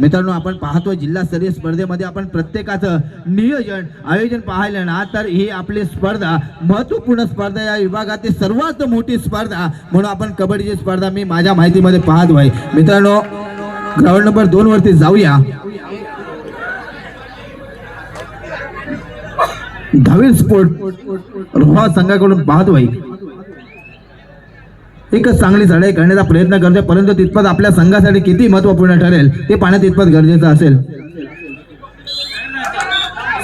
मित्रांनो आपण पाहतो जिल्हास्तरीय स्पर्धेमध्ये आपण प्रत्येकाचं नियोजन आयोजन पाहिलं ना तर ही आपली स्पर्धा महत्त्वपूर्ण स्पर्धा या विभागातील सर्वात मोठी स्पर्धा म्हणून आपण कबड्डीची स्पर्धा मी माझ्या माहितीमध्ये पाहत पाहतोय मित्रांनो ग्राउंड नंबर दोन वरती जाऊया. धावील स्पोर्ट रोहा संघाकडून पाहतोय. एकच चांगली चढाई करण्याचा प्रयत्न करते परंतु तितपत आपल्या संघासाठी किती महत्त्वपूर्ण ठरेल ते पाहणं तितपत गरजेचं असेल.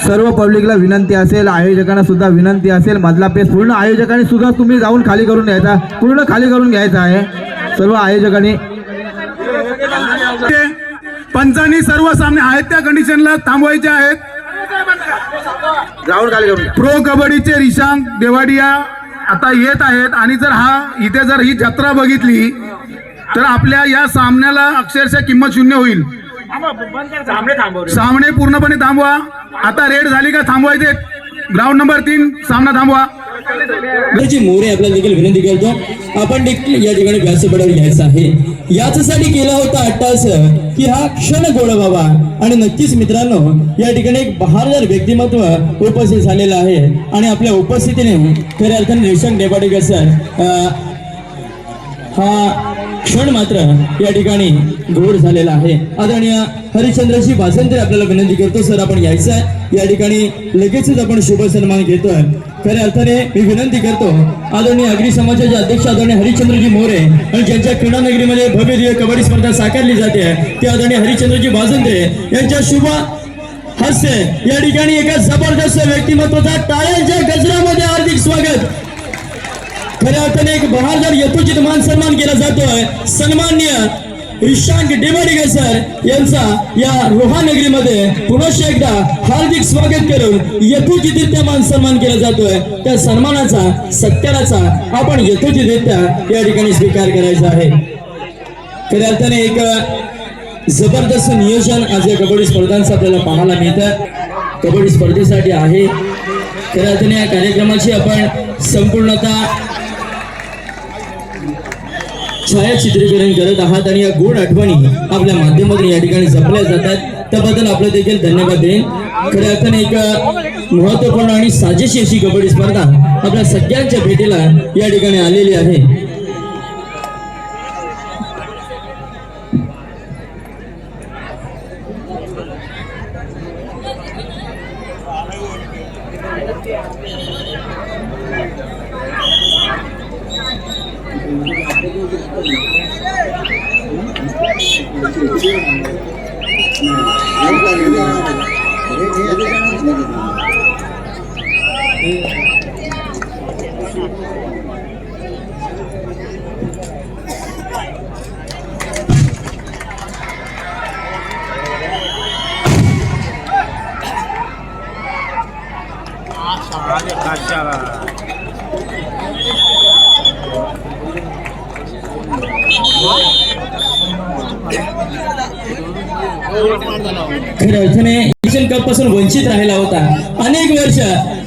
सर्व पब्लिकला विनंती असेल आयोजकांना सुद्धा विनंती असेल मधला पेस पूर्ण आयोजकांनी सुद्धा तुम्ही जाऊन खाली करून घ्यायचा पूर्ण खाली करून घ्यायचा आहे. सर्व आयोजकांनी पंचांनी सर्व सामने आहेत त्या कंडिशनला थांबवायचे आहेत. जाऊन खाली करून. प्रो कबड्डीचे रिशांक देवाडिया आता येत आहेत आणि जर हा इथे जर ही जत्रा बघितली तर आपल्या या सामन्याला अक्षरशः किंमत शून्य होईल. सामने पूर्णपणे थांबवा. आता रेड झाली का थांबवायचे? ग्राउंड नंबर तीन सामना थांबवा. मोरे आपल्याला देखील विनंती करतो आपण देखील या ठिकाणी व्यासपीठावर घ्यायचं आहे. याच्यासाठी केला होता अट्टास की हा क्षण गोड व्हावा आणि नक्कीच मित्रांनो या ठिकाणी एक बहारदार व्यक्तिमत्व उपस्थित झालेलं आहे. आणि आपल्या उपस्थितीने खऱ्या अर्थाने निशंक डेपाटेकर सर हा क्षण मात्र या ठिकाणी गोड झालेला आहे. आदरणीय हरिश्चंद्रजी वासंते आपल्याला विनंती करतो सर आपण यायचं आहे या ठिकाणी लगेचच आपण शुभ सन्मान घेतोय. खऱ्या अर्थाने मी विनंती करतो आदरणीय अग्नि समाजाचे अध्यक्ष आदरणीय हरिश्चंद्रजी मोरे आणि ज्यांच्या क्रीडा नगरीमध्ये भव्य कबड्डी स्पर्धा साकारली जाते ते आदरणीय हरिश्चंद्रजी वासंते यांच्या शुभ हास्य या ठिकाणी एका जबरदस्त व्यक्तिमत्वाचा टाळ्यांच्या गजरामध्ये हार्दिक स्वागत. खऱ्या अर्थाने एक बहादर यथोचित मान सन्मान केला जातोय सन्मान्य ईशांक डेवाडीकर सर यांचा या रोहा नगरीमध्ये पुनश्च एकदा हार्दिक स्वागत करून यथोचितरित्या मान सन्मान केला जातोय. त्या सन्मानाचा सत्काराचा आपण यथोचितरित्या या ठिकाणी स्वीकार करायचा आहे. खऱ्या अर्थाने एक जबरदस्त नियोजन आज या कबड्डी स्पर्धांचं आपल्याला पाहायला मिळतं कबड्डी स्पर्धेसाठी आहे. खऱ्या अर्थाने या कार्यक्रमाची आपण संपूर्णतः छायाचित्रीकरण करत आहात आणि या गोड आठवणी आपल्या माध्यमातून या ठिकाणी जपल्या जातात. त्याबद्दल आपलं देखील धन्यवाद देईन. खऱ्या अर्थाने एक महत्त्वपूर्ण आणि साजेशी अशी कबड्डी स्पर्धा आपल्या सगळ्यांच्या भेटीला या ठिकाणी आलेली आहे. 네, 여기까지 여기까지 여기까지 여기까지 खऱ्या अर्थाने एशियन कपपासून वंचित राहिला होता. अनेक वर्ष.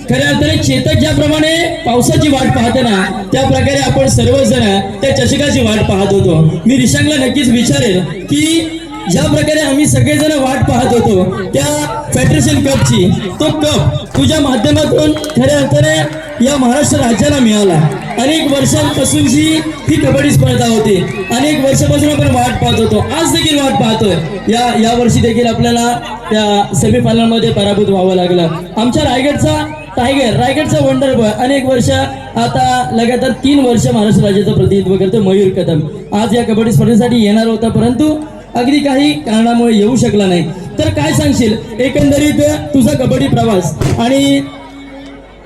खऱ्या अर्थाने चेतक ज्याप्रमाणे पावसाची वाट पाहते ना त्या प्रकारे आपण सर्वजण त्या चषकाची वाट पाहत होतो. मी रिशांगला नक्कीच विचारेल की ज्या प्रकारे आम्ही सगळेजण वाट पाहत होतो त्या फेडरेशन कपची तो कप तुझ्या माध्यमातून खऱ्या अर्थाने या महाराष्ट्र राज्याला मिळाला. अनेक वर्षांपासूनची ही कबड्डी स्पर्धा होती. अनेक वर्षापासून आपण वाट पाहत होतो. आज देखील वाट पाहतोय. या या वर्षी देखील आपल्याला त्या सेमीफायनलमध्ये पराभूत व्हावं लागलं. आमच्या रायगडचा टायगर रायगडचा वंडर बॉय अनेक वर्ष आता लगातार तीन वर्ष महाराष्ट्र राज्याचं प्रतिनिधित्व करतो मयूर कदम. आज या कबड्डी स्पर्धेसाठी येणार होता परंतु अगदी काही कारणामुळे येऊ शकला नाही. तर काय सांगशील? एकंदरीत तुझा कबड्डी प्रवास आणि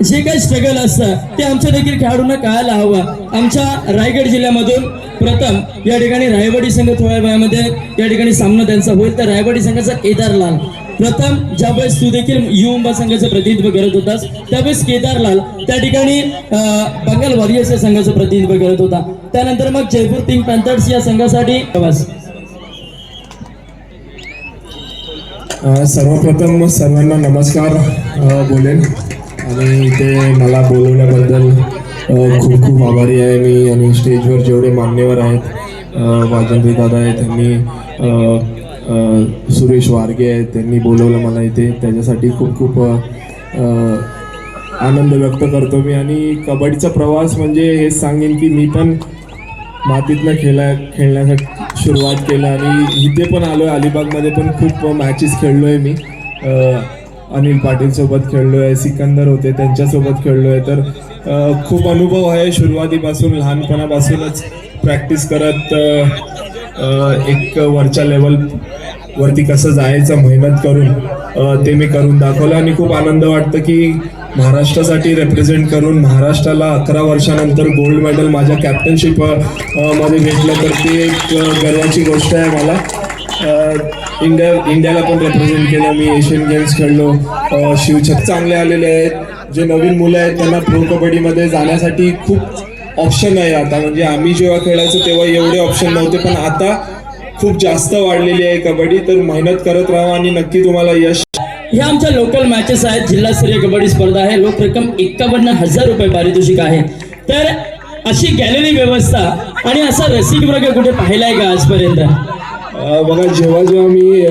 जे काही स्ट्रगल असतं ते आमच्या देखील खेळाडूंना कळायला हवं. आमच्या रायगड जिल्ह्यामधून प्रथम या ठिकाणी रायवाडी संघ थोड्या वयामध्ये या ठिकाणी सामना त्यांचा होईल. तर रायवाडी संघाचा केदारलाल. प्रथम ज्यावेळेस तू देखील युवंबा संघाचं प्रतिनिधित्व करत होतास त्यावेळेस केदारलाल त्या ठिकाणी बंगाल वॉरियर्स या संघाचं प्रतिनिधित्व करत होता. त्यानंतर मग जयपूर पिंक पॅन्थर्स या संघासाठी प्रवास. सर्वप्रथम सर्वांना नमस्कार बोलेन. आणि इथे मला बोलवल्याबद्दल खूप खूप आभारी आहे मी. आणि स्टेजवर जेवढे मान्यवर आहेत वाजंत्री दादा आहेत त्यांनी सुरेश वारगे आहेत त्यांनी बोलवलं मला इथे. त्याच्यासाठी खूप खूप आनंद व्यक्त करतो मी. आणि कबड्डीचा प्रवास म्हणजे हेच सांगेन की मी पण मातीतनं खेळा खेळण्यासाठी सुरुवात केलं आणि इथे पण आलो आहे अलिबागमध्ये पण खूप मॅचेस खेळलो आहे मी अनिल पाटीलसोबत खेळलो आहे सिकंदर होते त्यांच्यासोबत खेळलो आहे तर खूप अनुभव आहे सुरुवातीपासून लहानपणापासूनच प्रॅक्टिस करत एक वरच्या लेवल वरती कसं जायचं मेहनत करून ते मी करून दाखवलं आणि खूप आनंद वाटतं की महाराष्ट्रासाठी रेप्रेझेंट करून महाराष्ट्राला अकरा वर्षानंतर गोल्ड मेडल माझ्या कॅप्टनशिपमध्ये भेटलं. तर ती एक गर्वाची गोष्ट आहे मला. इंडिया इंडियाला पण रेप्रेझेंट केलं. मी एशियन गेम्स खेळलो. शिवछक चांगले आलेले आहेत. जे नवीन मुलं आहेत त्यांना प्रो कबड्डीमध्ये जाण्यासाठी खूप ऑप्शन आहे आता. म्हणजे आम्ही जेव्हा खेळायचो तेव्हा एवढे ऑप्शन नव्हते. पण आता खूप जास्त वाढलेली आहे कबड्डी. तर मेहनत करत राहा आणि नक्की तुम्हाला यश ह्या आमच्या लोकल मॅचेस आहेत. जिल्हास्तरीय कबड्डी स्पर्धा आहे. लोक रक्कम एक्कावन्न हजार रुपये पारितोषिक आहे. तर अशी गॅलरी व्यवस्था आणि असा रसिक वर्ग कुठे पाहिलाय का आजपर्यंत? बघा जेव्हा जेव्हा मी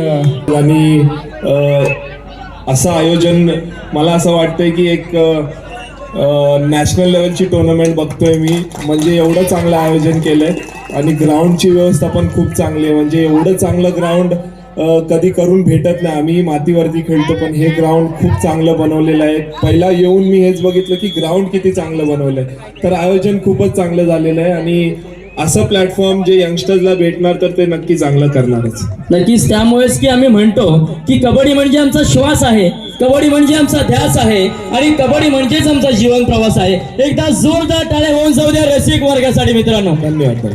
आणि असं आयोजन मला असं वाटतंय की एक नॅशनल लेवलची टुर्नामेंट बघतोय मी. म्हणजे एवढं चांगलं आयोजन केलंय. आणि ग्राउंडची व्यवस्था पण खूप चांगली आहे. म्हणजे एवढं चांगलं ग्राउंड कधी करून भेटत नाही. आम्ही मातीवरती खेळतो पण हे ग्राउंड खूप चांगलं बनवलेलं आहे. पहिला येऊन मी हेच बघितलं की ग्राउंड किती चांगलं बनवलंय. तर आयोजन खूपच चांगलं झालेलं आहे आणि असं प्लॅटफॉर्म जे यंगस्टर्सला भेटणार तर ते नक्की चांगलं करणारच. नक्कीच त्यामुळेच की आम्ही म्हणतो की कबड्डी म्हणजे आमचा श्वास आहे. कबड्डी म्हणजे आमचा ध्यास आहे. आणि कबड्डी म्हणजेच आमचा जीवन प्रवास आहे. एकदा जोरदार टाळे होऊन जाऊ द्या रसिक वर्गासाठी मित्रांनो. धन्यवाद.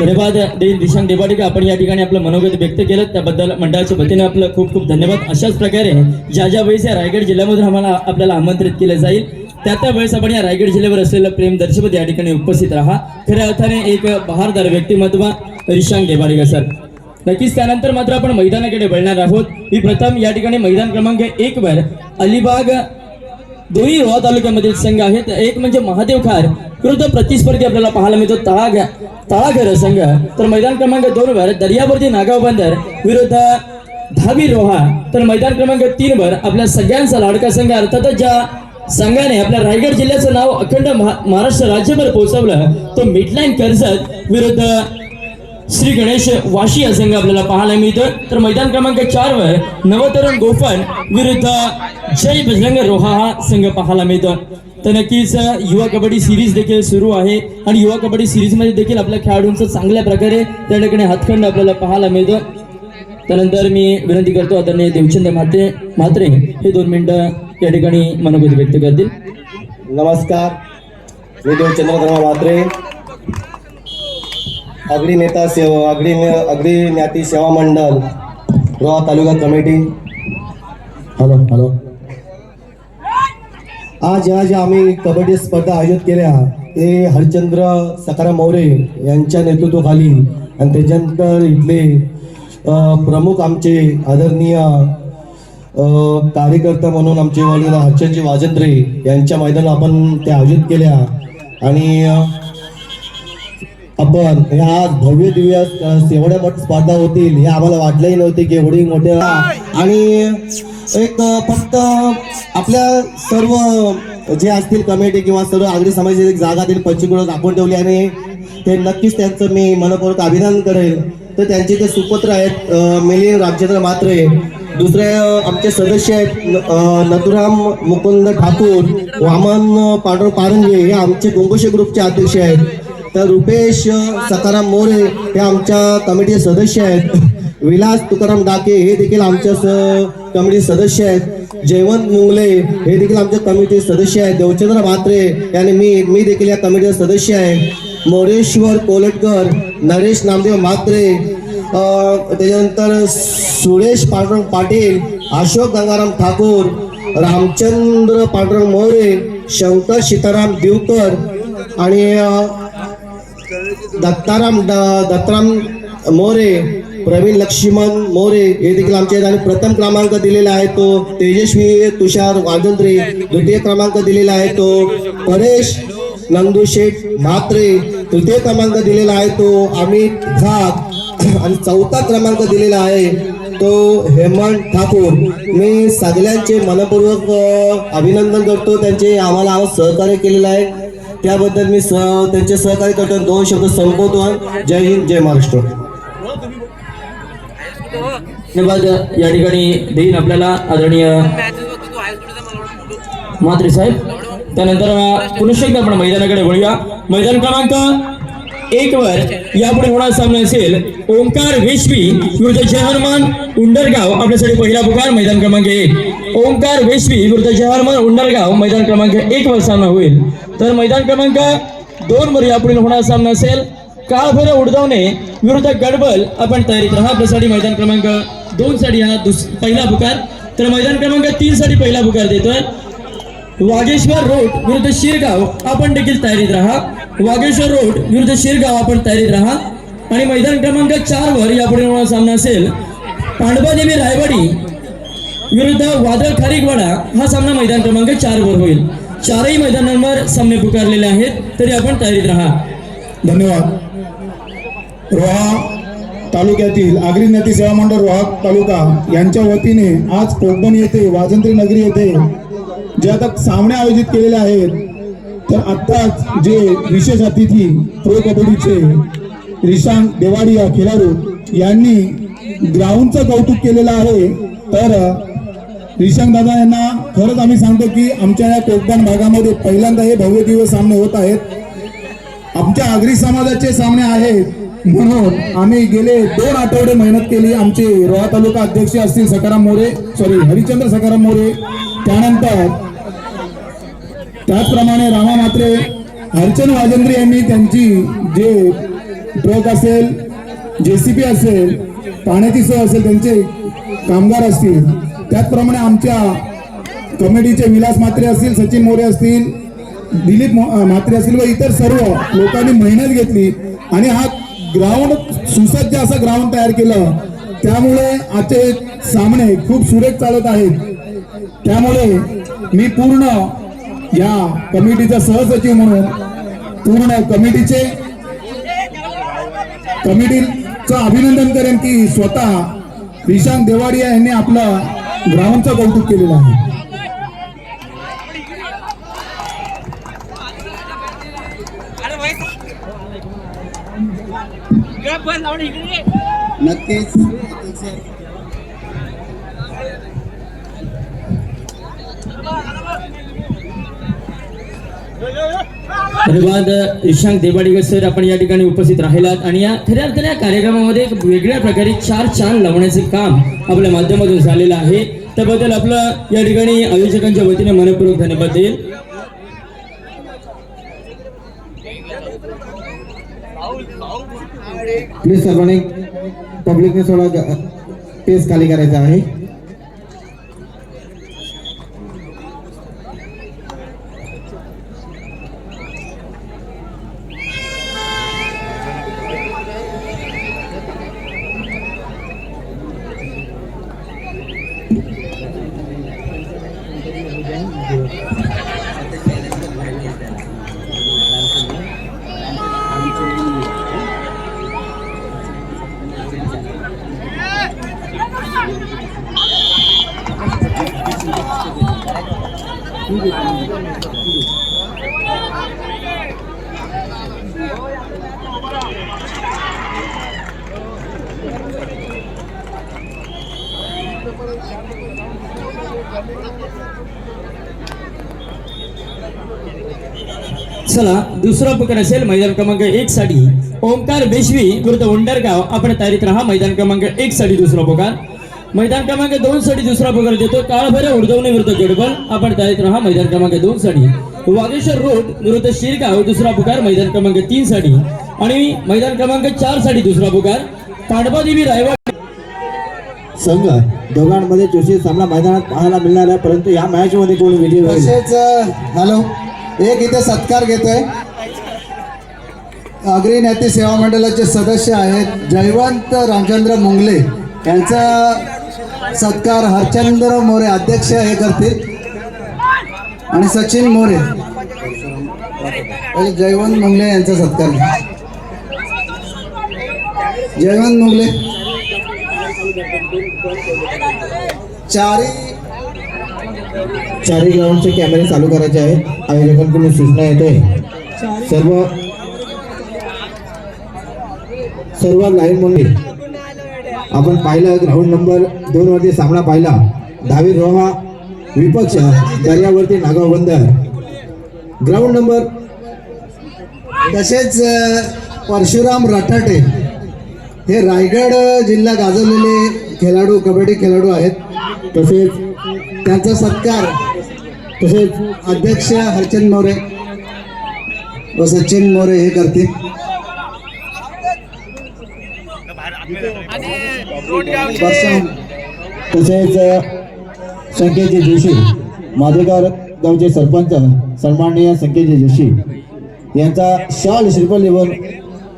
धन्यवाद. धन्यवाद दे दिशांक देवाडिका आपण या ठिकाणी आपलं मनोगत व्यक्त केलं. त्याबद्दल मंडळाच्या वतीने आपलं खूप खूप धन्यवाद. अशाच प्रकारे ज्या ज्या वेळेस या रायगड जिल्ह्यामधून आम्हाला आपल्याला आमंत्रित केलं जाईल त्या त्या वेळेस आपण या रायगड जिल्ह्यावर असलेलं प्रेम दर्शवत या ठिकाणी उपस्थित राहा. खऱ्या अर्थाने एक बहारदार व्यक्तिमत्व रिशांक देवाडिका सर. नक्कीच त्यानंतर मात्र आपण मैदानाकडे वळणार आहोत. ही प्रथम या ठिकाणी मैदान क्रमांक एक वर अलिबाग दोन्ही रोहा तालुक्यामधील संघ आहेत. एक म्हणजे महादेव खार. विरुद्ध प्रतिस्पर्धी आपल्याला पाहायला मिळतो तळाघ्या तळाघर संघ. तर मैदान क्रमांक दोन वर दर्यावरती नागाव बंदर विरुद्ध धावी रोहा. तर मैदान क्रमांक तीन वर आपल्या सगळ्यांचा लाडका संघ अर्थातच ज्या संघाने आपल्या रायगड जिल्ह्याचं नाव अखंड महाराष्ट्र राज्यभर पोहोचवलं तो मिडलाईन कर्जत विरुद्ध श्री गणेश वाशी हा संघ आपल्याला पाहायला मिळतो तर मैदान क्रमांक चार वर नवतरुण गोफन विरुद्ध जय बजरंग रोहा हा संघ पाहायला मिळतो तर नक्कीच युवा कबड्डी सिरीज देखील सुरू आहे आणि युवा कबड्डी सिरीजमध्ये देखील आपल्या खेळाडूंचं चांगल्या प्रकारे त्या ठिकाणी हातखंड आपल्याला पाहायला मिळतो त्यानंतर मी विनंती करतो आदरणीय देवचंद म्हात्रे म्हात्रे हे दोन मिनिटं या ठिकाणी मनोगत व्यक्त करतील. नमस्कार. मी देवचंद्र धर्मा म्हात्रे अगडी नेता सेवा अगडी अगडी ज्ञाती सेवा मंडळ रोहा तालुका कमिटी. Hello hello. आज या ज्या आम्ही कबड्डी स्पर्धा आयोजित केल्या. ते हरचंद्र सकाराम मोरे यांच्या नेतृत्वाखाली आणि त्याच्यानंतर इथले प्रमुख आमचे आदरणीय कार्यकर्ता म्हणून आमचे वडील हर्षदजी वाजंत्रे यांच्या मैदानात आपण ते आयोजित केल्या. आणि आपण या आज भव्य दिव्य एवढ्या मोठ्या स्पर्धा होतील हे आम्हाला वाटलंही नव्हते की एवढी मोठ्या आणि एक फक्त आपल्या सर्व जे असतील कमिटी किंवा सर्व आगरी समाजाची एक जागा त्यांनी पंचकुळात राखून ठेवली आणि ते नक्कीच त्यांचं मी मनपूर्वक अभिनंदन करेल. तर त्यांचे ते सुपुत्र आहेत मिलिंद रामचंद्र मात्रे दुसरे आमचे सदस्य आहेत नथुराम मुकुंद ठाकूर वामन पांडुरंग पारंगे हे आमचे गोंगोशे ग्रुपचे अध्यक्ष आहेत. तर रुपेश सकाराम मोरे हे आमच्या कमिटी सदस्य आहेत. विलास तुकाराम डाके हे देखील आमच्या स कमिटी सदस्य आहेत. जयवंत मुंगले हे देखील आमच्या कमिटी सदस्य आहेत. देवचंद्र म्हात्रे यांनी मी मी देखील या कमिटीचे सदस्य आहे. मोरेश्वर कोलटकर नरेश नामदेव म्हात्रे त्याच्यानंतर सुरेश पांडुरंग पाटील अशोक गंगाराम ठाकूर रामचंद्र पांडुरंग मोरे शंकर सीताराम दिवकर आणि दत्ताराम द- दत्ताराम मोरे प्रवीण लक्ष्मण मोरे हे देखील आमचे आहेत आणि प्रथम क्रमांक दिलेला आहे तो तेजस्वी तुषार वाजंत्रे द्वितीय क्रमांक दिलेला आहे तो परेश नंदू शेठ म्हात्रे तृतीय क्रमांक दिलेला आहे तो अमित झाक आणि चौथा क्रमांक दिलेला आहे तो हेमंत ठाकूर. मी सगळ्यांचे मनपूर्वक अभिनंदन करतो. त्यांचे आम्हाला सहकार्य केलेलं आहे. त्याबद्दल मी त्यांचे सहकार्य करतो. दोन शब्द संपवतो जय हिंद जय महाराष्ट्र. धन्यवाद. या ठिकाणी देईन आपल्याला आदरणीय मात्रे साहेब. त्यानंतर अं, पुनश्च एकदा आपण मैदानाकडे वळूया. मैदान क्रमांक एक वर यापुढे होणार सामना असेल. ओंकार वेशवी विरुद्ध जहरमान उंडरगाव, आपल्यासाठी पहिला पुकार मैदान क्रमांक एक. ओंकार वेशवी विरुद्ध जहरमान उंडरगाव, मैदान क्रमांक एक वर सामना होईल. तर मैदान क्रमांक दोन वर यापुढे होणार सामना असेल. काळभैर उडदावणे, विरुद्ध गडबल. आपण तयारीत राहा. आपल्यासाठी मैदान क्रमांक दोन साठी हा पहिला पुकार. तर मैदान क्रमांक तीन साठी पहिला पुकार देतोय. वागेश्वर रोड विरुद्ध शिरगाव. आपण देखील तयारीत राहा. वागेश्वर रोड विरुद्ध शिरगाव आपण तयारीत राहा. आणि मैदान क्रमांक चार वर यापुढे होणारा सामना असेल. पांडवादेवी रायवाडी विरुद्ध वादळ खारीकवाडा हा सामना मैदान क्रमांक चार वर होईल. चारही मैदानांवर सामने पुकारलेले आहेत. तरी आपण तयारीत राहा. धन्यवाद. रोहा तालुक्यातील आगरी नदी सेवा मंडळ रोहा तालुका यांच्या वतीने आज कोकण येथे वाजंत्री नगरी येथे जे आता सामने आयोजित केलेले आहेत तर आत्ताच जे विशेष अतिथी प्रो कबड्डीचे रिशांक देवाडिया खेळाडू यांनी ग्राउंडचं कौतुक केलेलं आहे. तर रिशांक दादा यांना खरंच आम्ही सांगतो की आमच्या या कोकण भागामध्ये पहिल्यांदा हे भव्य दिव्य सामने होत आहेत. आमच्या आगरी समाजाचे सामने आहेत. म्हणून आम्ही गेले दोन आठवडे मेहनत केली. आमचे रोहा तालुका अध्यक्ष असतील सकाराम मोरे सॉरी हरिचंद्र सकाराम मोरे. त्यानंतर त्याचप्रमाणे रामा मात्रे हरचंद वाजेंद्रे यांनी त्यांची जे ट्रक असेल जेसीबी असेल पाण्याची सोय असेल त्यांचे कामगार असतील त्याचप्रमाणे आमच्या कमिटीचे विलास मात्रे असतील सचिन मोरे असतील दिलीप मात्रे असतील व इतर सर्व लोकांनी मेहनत घेतली आणि हा ग्राउंड सुसज्ज असं ग्राउंड तयार केलं. त्यामुळे आजचे सामने खूप सुरेख चालत आहेत. त्यामुळे मी पूर्ण या कमिटीचा सहसचिव म्हणून पूर्ण कमिटीचे कमिटीचं अभिनंदन करेन की स्वतः विशांत देवाडिया यांनी आपलं ग्राउंडचं कौतुक केलेलं आहे. नक्कीच. धन्यवाद ईशांक देवाडीकर सर आपण या ठिकाणी उपस्थित राहिलात आणि या खऱ्या अर्थाने या कार्यक्रमामध्ये एक वेगळ्या प्रकारे चार चांद लावण्याचे काम आपल्या माध्यमातून झालेलं आहे. त्याबद्दल आपलं या ठिकाणी आयोजकांच्या वतीने मनपूर्वक धन्यवाद देईल. प्लीज सर्वांनी पब्लिकने थोडा पेस खाली करायचा आहे. चला, दुसरा पुकार असेल मैदान क्रमांक एक साठी ओंकार बेशवी विरुद्ध उंडरगाव आपण तयारीत राहा मैदान क्रमांक एक साठी दुसरा पुकार मैदान क्रमांक दोन साठी दुसरा पुकार देतो, काळभैरव उडदवणे विरुद्ध गडबल आपण तयारीत राहा मैदान क्रमांक दोन साठी वागेश्वर रोड, विरुद्ध शिरगाव, दुसरा पुकार मैदान क्रमांक तीन साठी आणि मैदान क्रमांक चार साठी दुसरा पुकार पांडवादेवी रायवाड संघ दोघांमध्ये जोशी सामना मैदानात पाहायला मिळणार आहे परंतु या मॅच मध्ये कोण विजय तसेच हॅलो एक इथे सत्कार घेतोय. अग्री नेते सेवा मंडळाचे सदस्य आहेत जयवंत रामचंद्र मुंगले. यांचा सत्कार हरचंद्र मोरे अध्यक्ष हे करतील. आणि सचिन मोरे. जयवंत मुंगले यांचा सत्कार. जयवंत मुंगले. चारी चारही ग्राउंडचे कॅमेरे चालू करायचे आहेत. आयोजकांकडून सूचना येते? सर्व सर्व लाईन म्हणून आपण पाहिलं ग्राउंड नंबर दोन वरती सामना पाहिला. दहावी रोहा विपक्ष दर्यावरती नागाव बंदर. ग्राउंड नंबर तसेच परशुराम रठाटे हे रायगड जिल्हा गाजवलेले खेळाडू कबड्डी खेळाडू आहेत. तसेच त्यांचा सत्कार तसेच अध्यक्ष हरचंद मोरे व सचिन मोरे हे करतील. तसेच संकेतजी जोशी माधेगाव गावचे सरपंच सन्माननीय संकेतजी जोशी यांचा शॉल श्रीफल देऊन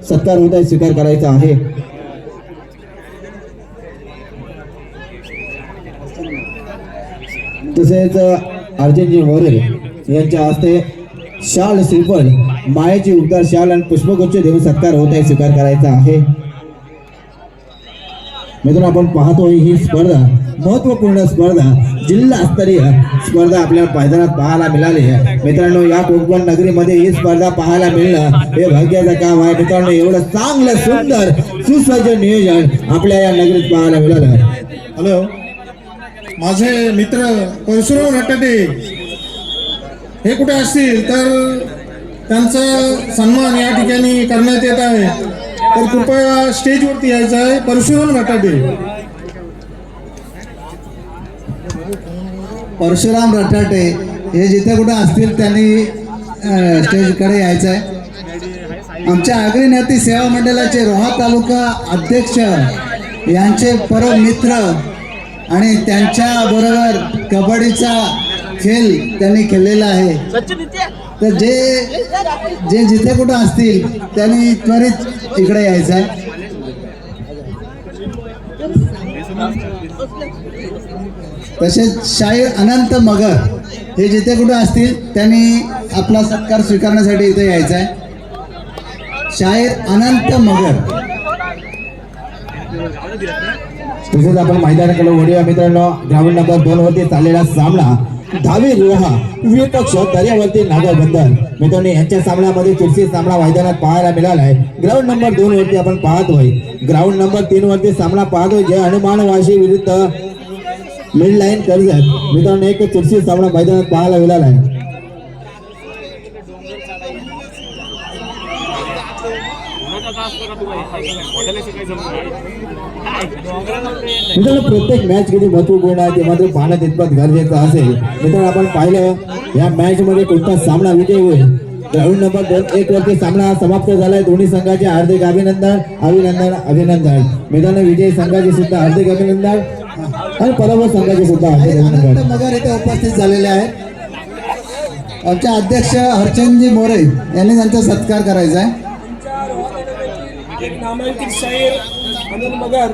सत्कार होत आहे स्वीकार करायचा आहे. तसेच अर्जनजी मोरे यांच्या हस्ते शाल श्रीफळ मायेची उद्गार शाल आणि पुष्पगुच्छ देऊन सत्कार होत आहे स्वीकार करायचा आहे. मित्रांनो आपण पाहतोय ही स्पर्धा महत्त्वपूर्ण स्पर्धा जिल्हास्तरीय स्पर्धा आपल्याला मैदानात पाहायला मिळाली आहे. मित्रांनो या कोकण नगरीमध्ये ही स्पर्धा पाहायला मिळणं हे भाग्याचं काम आहे. मित्रांनो एवढं चांगलं सुंदर सुसज्ज नियोजन आपल्या या नगरीत पाहायला मिळालं हॅलो माझे मित्र परशुराम रटाटे हे कुठे असतील तर त्यांचा सन्मान या ठिकाणी करण्यात येत आहे. तर कृपया स्टेजवरती यायचं आहे. परशुराम रटाटे. परशुराम रटाटे हे जिथे कुठे असतील त्यांनी स्टेजकडे यायचं आहे. आमच्या नेते सेवा मंडळाचे रोहा तालुका अध्यक्ष यांचे परम मित्र आणि त्यांच्या बरोबर कबड्डीचा खेळ त्यांनी खेळलेला आहे. तर जे जे जिथे कुठं असतील त्यांनी त्वरित इकडे यायचं आहे. तसेच शाहीर अनंत मगर हे जिथे कुठे असतील त्यांनी आपला सत्कार स्वीकारण्यासाठी इथे यायचं आहे. शाहीर अनंत मगर. तसेच आपण मैदानाकडे वळूया मित्रांनो. ग्राउंड नंबर दोन वरती चाललेला सामना दहावी रोहा विपक्ष दर्यावरती नागाव बंदर मित्रांनो यांच्या सामन्यामध्ये चुरशी सामना मैदानात पाहायला मिळाला आहे ग्राउंड नंबर दोन वरती आपण पाहतोय. ग्राउंड नंबर तीन वरती सामना पाहतोय जे हनुमान वाशी विरुद्ध मिड लाईन कर्जत. मित्रांनो एक चुरशी सामना मैदानात पाहायला मिळाला मित्रांनो प्रत्येक मॅच किती महत्त्वपूर्ण आहे ते मात्र पाहणं तितपत गरजेचं असेल. मित्रांनो आपण पाहिलं या मॅच मध्ये कोणता सामना विजय होईल? राऊंड नंबर दोन एक वरती सामना समाप्त झालाय. दोन्ही संघाचे हार्दिक अभिनंदन अभिनंदन अभिनंदन. मित्रांनो विजय संघाचे सुद्धा हार्दिक अभिनंदन. आणि पराभव संघाचे सुद्धा हार्दिक अभिनंदन. उपस्थित झालेले आहेत. आमचे अध्यक्ष हरचंदजी मोरे यांनी त्यांचा सत्कार करायचा आहे. एक नामांकित शाहीर आनंद मगर.